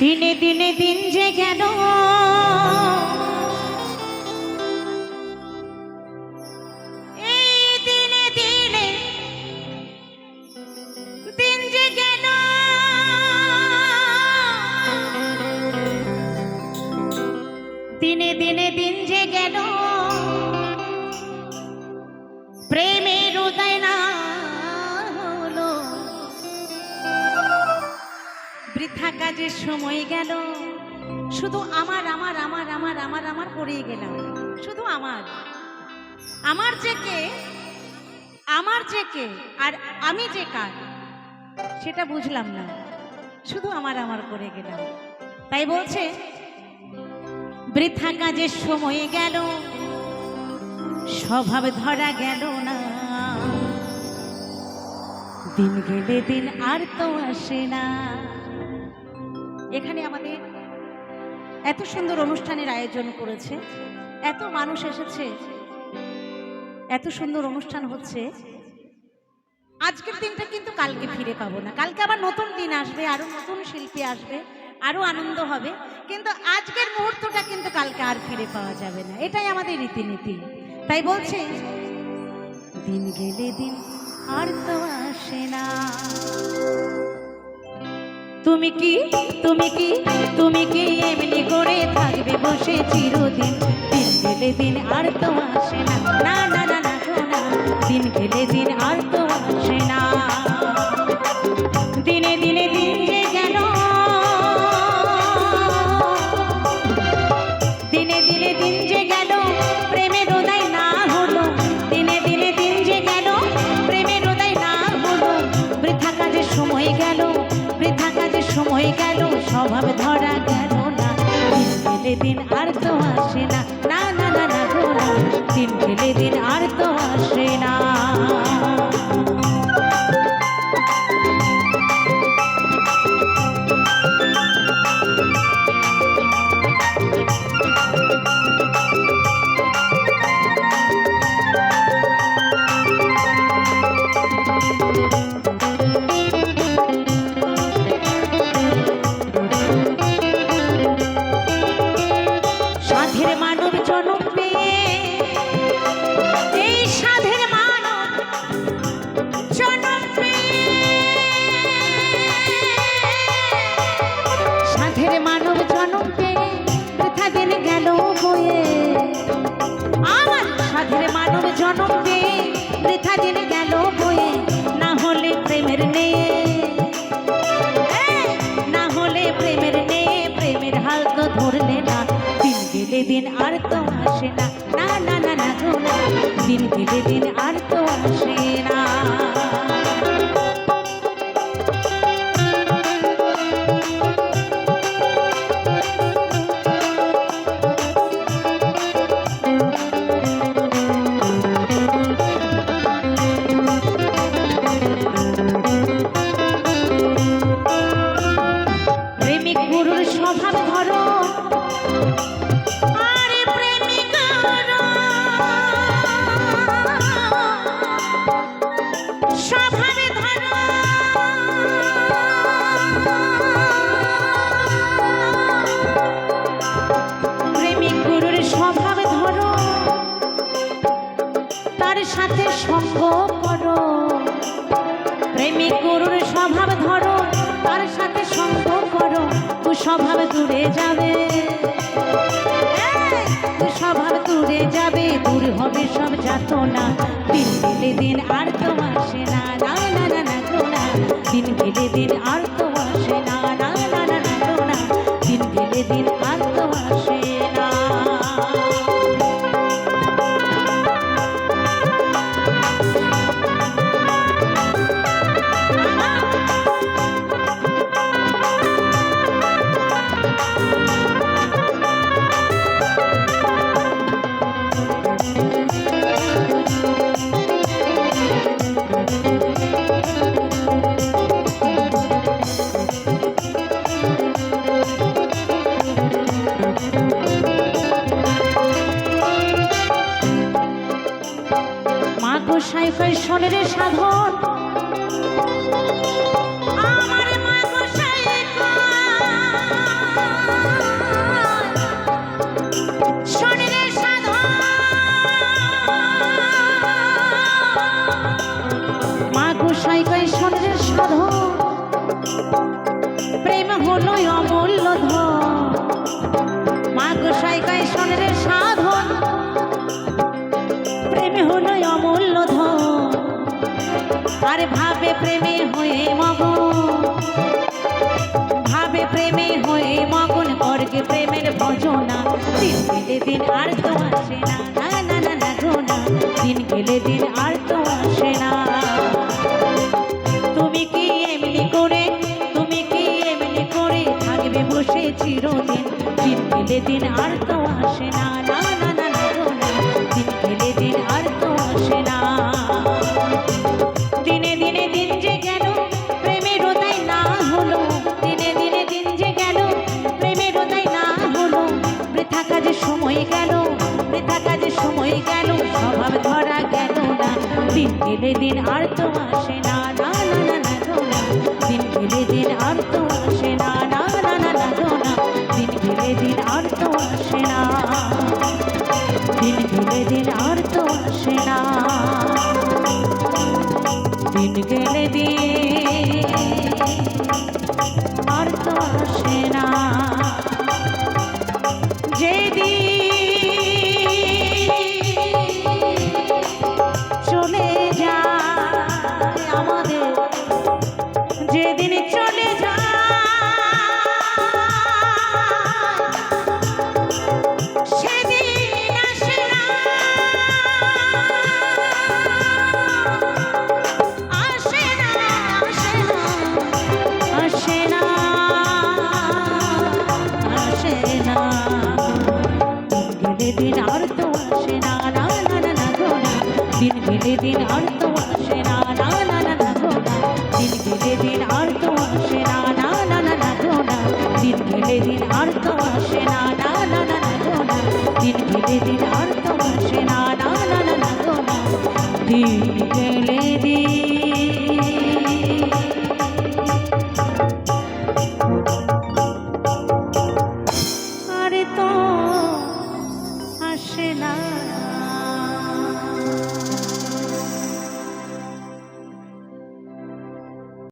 দিনে দিনে দিন যে কেন দিনে দিনে কাজের সময় গেল, শুধু আমার আমার আমার আমার আমার আমার করেই গেলাম। শুধু আমার। আমার যে কে? আমার যে কে? আর আমি যে কার? সেটা বুঝলাম না। শুধু আমার আমার করে গেলাম। তাই বলছে বৃথা কাজের সময় গেল, স্বভাব ধরা গেল না। দিন গেলে দিন আর তো আসে না। এখানে আমাদের এত সুন্দর অনুষ্ঠানের আয়োজন করেছে, এত মানুষ এসেছে, এত সুন্দর অনুষ্ঠান হচ্ছে। আজকের দিনটা কিন্তু কালকে ফিরে পাবো না। কালকে আবার নতুন দিন আসবে, আরও নতুন শিল্পী আসবে, আরও আনন্দ হবে। কিন্তু আজকের মুহূর্তটা কিন্তু কালকে আর ফিরে পাওয়া যাবে না। এটাই আমাদের রীতিনীতি। তাই বলছে, দিন গেলে দিন আর তো আসে না। তুমি কি? তুমি কি? তুমি কি এমনি করে থাকবে বসে চিরদিন? দিন গেলে দিন আর তো আসে না। না না না না দিন গেলে দিন আর তো আসে না। দিনে দিনে দিন দিন আর তো আসে না না না না না। দিন গেলে দিন আর তো আসে না। মানব জনম পেয়ে বৃথা দিন গেল বয়ে, না হলে প্রেমের নেয়ে। না হলে প্রেমের নেয়ে, প্রেমের হাল তো ধরলে না। দিন গেলে দিন আর তো আসে না না না না না। দিন গেলে দিন আর তো আসে সঙ্গ করো প্রেমিক গুরুর স্বভাব ধরো তার সাথে সঙ্গ করো তু স্বভাব দূরে যাবে এই, তু স্বভাব দূরে যাবে দূর হবে সব যাত না দিন গেলে দিন আর তো আসে না না না না না না দিন গেলে দিন আর তো আসে না না না না না দিন গেলে দিন আর সাধন। ভাবে প্রেমে হয়ে মগন। ভাবে প্রেমে হয়ে মগন করকে প্রেমের ভজনা। দিন গেলে দিন আর তো আসে না না না না দিন গেলে দিন আর তো আসে না। তুমি কি এমনি করে, তুমি কি এমনি করে থাকবে বসে চিরদিন? দিন গেলে দিন আর তো আসে না না কাজে সময় গেল বৃথা কাজে সময় গেল স্বভাব ধরা গেল না দিন গেলে দিন আর তো আসে না না না না না দিন গেলে দিন আর তো আসে না না না না না দিন গেলে দিন আর তো আসে না দিন গেলে দিন আর তো আসে না দিন গেলে দিন আর তো আসে না দিন আর তো আসে না না না না না দিন না দিন গেলে দিন আর তো আসে না।